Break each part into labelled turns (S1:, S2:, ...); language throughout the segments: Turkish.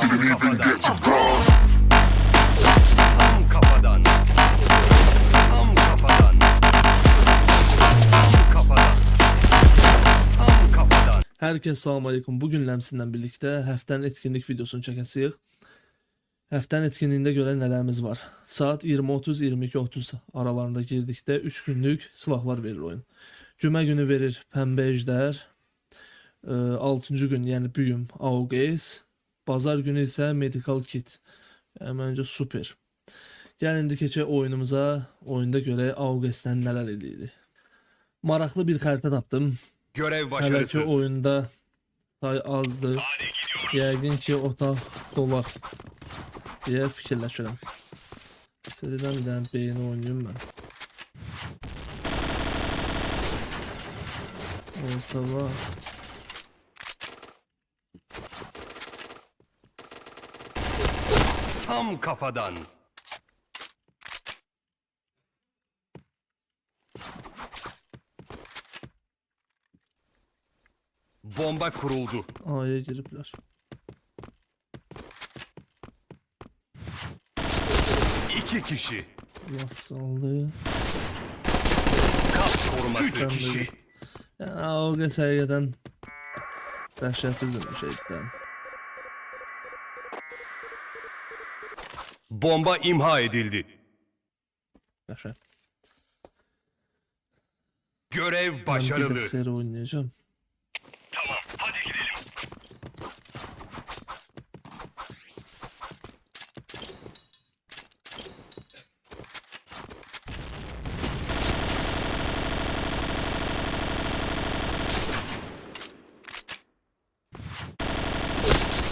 S1: Tam kafadan. Tam kafadan. Tam kafadan. Tam kafadan. Tam kafadan.
S2: Herkes salam aleyküm. Bugün Ləmsindən birlikdə həftənin etkinlik videosunu çəkəsiyik. Həftənin etkinliyində görə nələrimiz var. Saat 20:30 22:30 aralarında girdikdə 3 günlük silahlar verir oyun. Cümə günü verir Pəmbə Əjdər. 6-cı gün, yəni bu gün Bazar günü isə Medical Kit. Yəni məncə super. Gəlin keçək oyunumuza. Oyunda görək AOGS-dən nələr edirik. Maraqlı bir xəritə tapdım.
S1: Görev
S2: Hələ ki
S1: başarısız.
S2: oyunda say azdır. Yəqin ki otaq dolar deyə fikirləşirəm. Seridən bir dənə beyni oynayım mən. Orta var.
S1: Tam kafadan. Bomba kuruldu.
S2: A'ya giriblər.
S1: İki kişi.
S2: Las qaldı.
S1: Kas koruması.
S2: Üç
S1: kişi.
S2: Yəni AOG səviyyədən dəhşətlidir bir şeydən.
S1: Bomba imha edildi.
S2: Qəşəng.
S1: Görev
S2: Mən bir də
S1: başarılı.
S2: seri oynayacağım.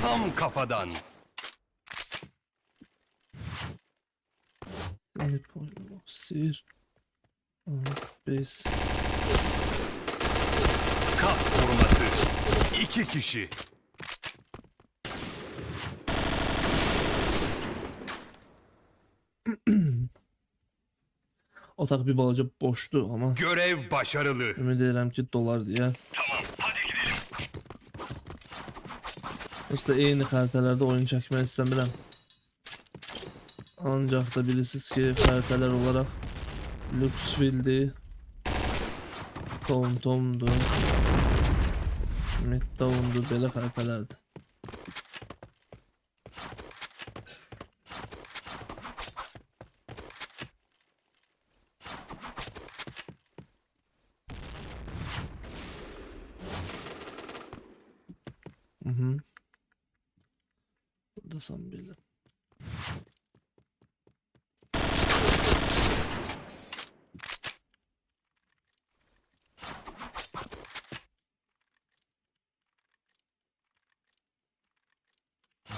S1: Tam kafadan.
S2: Minik Sir. Base.
S1: Kas koruması. İki kişi.
S2: Otaq bir balaca boşdu amma
S1: Görev başarılı.
S2: ümid edirəm ki dolar deyə. Yoxsa eyni xəritələrdə oyun çəkmək istəmirəm. Ancaq da bilirsiniz ki, xəritələr olaraq Luxville-dir. Tom Tomdur. Midtowndur, belə xəritələrdir. Mhm. Buradasam belə.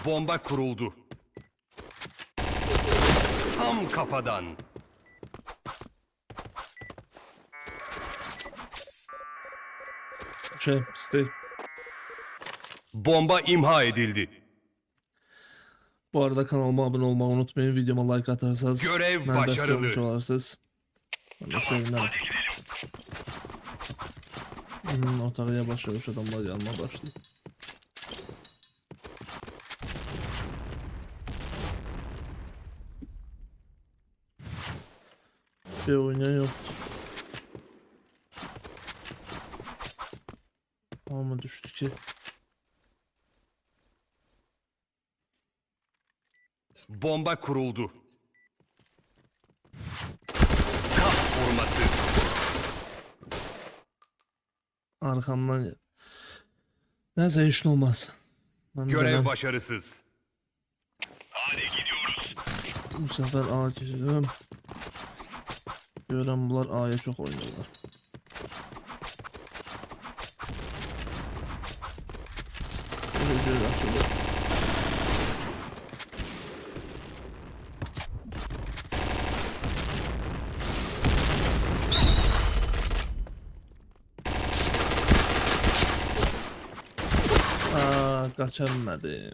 S1: Bomba kuruldu. Tam kafadan.
S2: Şey, stay.
S1: Bomba imha edildi.
S2: Bu arada kanalıma abone olmayı unutmayın. Videoma like atarsanız
S1: Görev başarılı.
S2: desteklemiş olarsınız. Ben de sevinirim. Hmm, otağa yavaş yavaş adamlar yanına başlıyor. Bir oynayan yoktu. Ama düştü ki.
S1: Bomba kuruldu. Kas koruması.
S2: Arkamdan gel. Neyse işin olmaz. Ben
S1: Görev
S2: dönem.
S1: başarısız.
S2: Bu sefer A geçeceğim. Görən bunlar A'ya çok oynuyorlar. Böyle göz açılır. Aa, kaçamadım.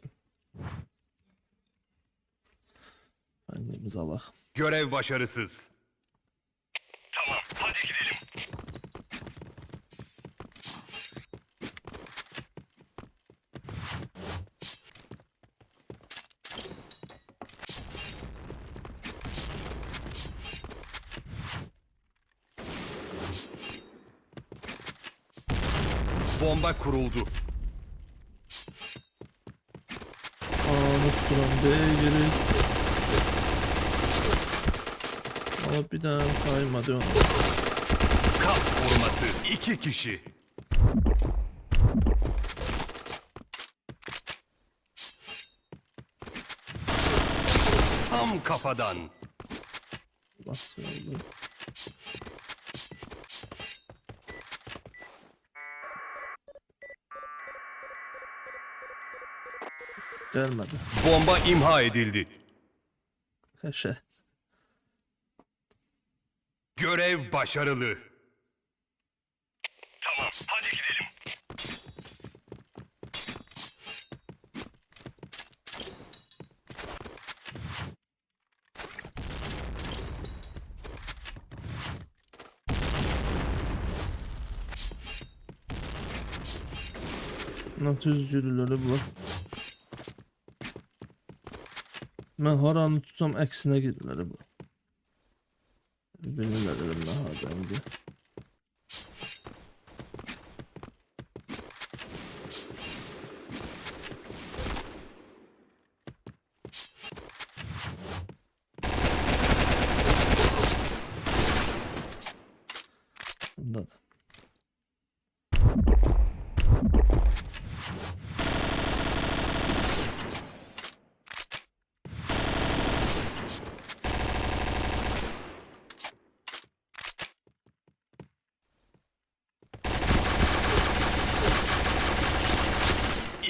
S2: Hangimiz Tamam,
S1: hadi gidelim. Bomba kuruldu.
S2: Anıt kuran değil. Ama bir daha kaymadı onu.
S1: Kas koruması. İki kişi. Tam kafadan.
S2: Oldu? Gelmedi.
S1: Bomba imha edildi.
S2: Kaşe.
S1: Görev başarılı. Tamam, hadi gidelim.
S2: Nasıl üzgülüləri bu? Mən haranı tutsam əksinə gedirlər bu. 这边冷着冷，好，等。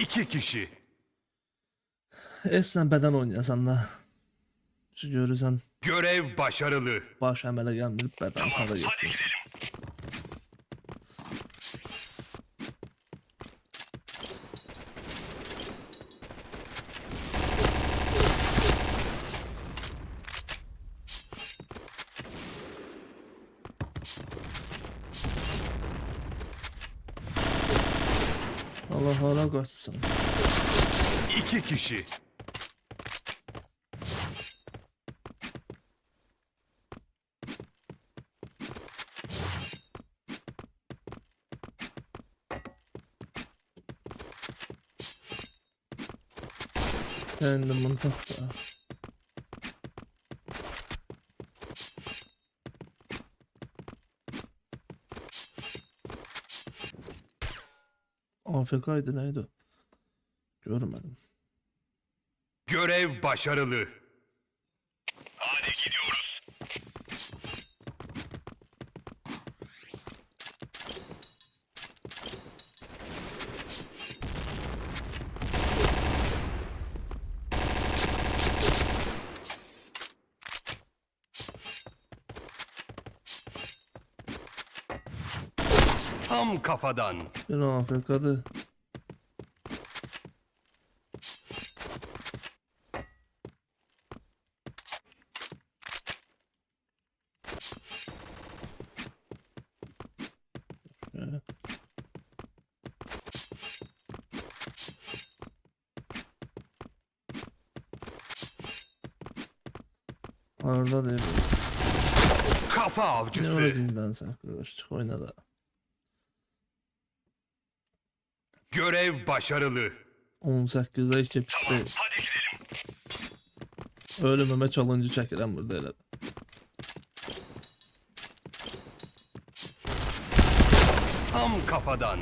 S1: İki kişi.
S2: Eslə bədən oynayasan da. Şu görürsən
S1: Görev başarılı.
S2: baş əmələ gəlmir, bədən hara getsin. Hara qaçsın.
S1: İki kişi.
S2: Kendim tap da. AFK'ydı neydi? Görmedim.
S1: Görev başarılı. Hadi gidiyoruz. Tam kafadan.
S2: Bir AFK'dı. Değil.
S1: Kafa
S2: Ne
S1: avcısı.
S2: öyle izlensen arkadaş çık oyna da.
S1: Görev başarılı.
S2: 18'də 2 pis deyil.
S1: Hadi gidelim.
S2: Ölümümə challenge çəkirəm burada elə.
S1: Tam kafadan.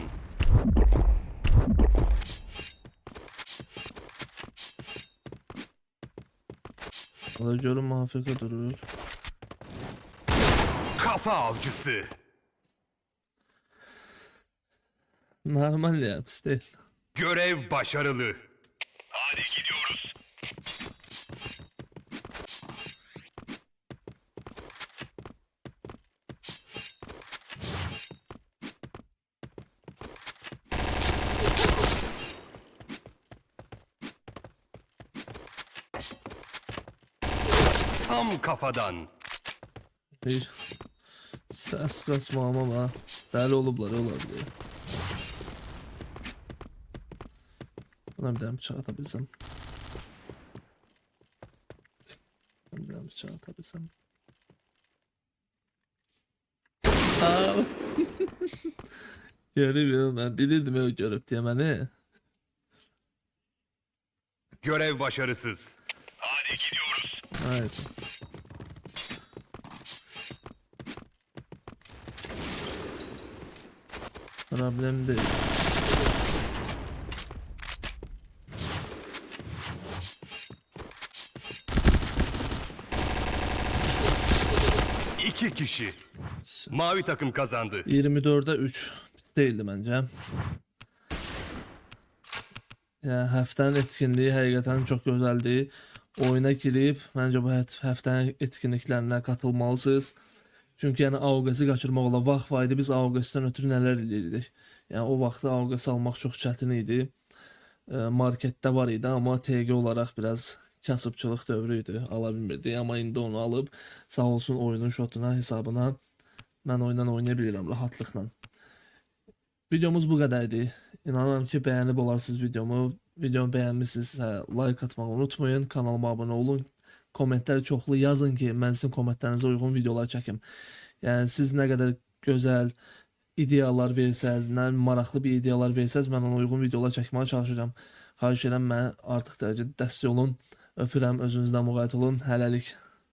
S2: Görüm AFK durur.
S1: Kafa avcısı.
S2: Normal ya deyil.
S1: Görev başarılı. Hadi gidiyoruz. Tam kafadan.
S2: Bir səs qaçmağıma var. Dəli olublar olar deyə. Buna bir dənə bıçaq ata bilsəm. Bir dənə bıçaq ata bilsəm. Aa. Görüyorum ben bilirdim o görüp diye beni.
S1: Görev başarısız. Hadi gidiyoruz.
S2: Nice. Problem değil.
S1: İki kişi. Mavi takım kazandı.
S2: 24'e 3 pis değildi bence. Yani həftənin etkinliği həqiqətən çox gözəldir. Oyuna girib, məncə bu həft- həftənin etkinliklərinə katılmalısınız. Çünki yəni AOQS-i qaçırmaq olar. Vaxt var idi biz AOQS-dən ötürü nələr edirdik. Yəni o vaxtda AOQS almaq çox çətin idi. E, Marketdə var idi, amma TG olaraq biraz kasıbçılıq dövrü idi. Ala bilmirdik, amma indi onu alıb sağ olsun oyunun şotuna, hesabına mən oyundan oynaya bilirəm rahatlıqla. Videomuz bu qədər idi. İnanıram ki, bəyənib olarsınız videomu. Videomu bəyənmisinizsə like atmağı unutmayın. Kanalıma abunə olun. Kommentlər çoxlu yazın ki, mən sizin kommentlərinizə uyğun videolar çəkim. Yəni siz nə qədər gözəl ideyalar versəz, nə maraqlı bir ideyalar versəz, mən ona uyğun videolar çəkməyə çalışacağam. Xahiş edirəm mənə artıq dərəcədə dəstək olun. Öpürəm, özünüzdən müğayət olun. Hələlik.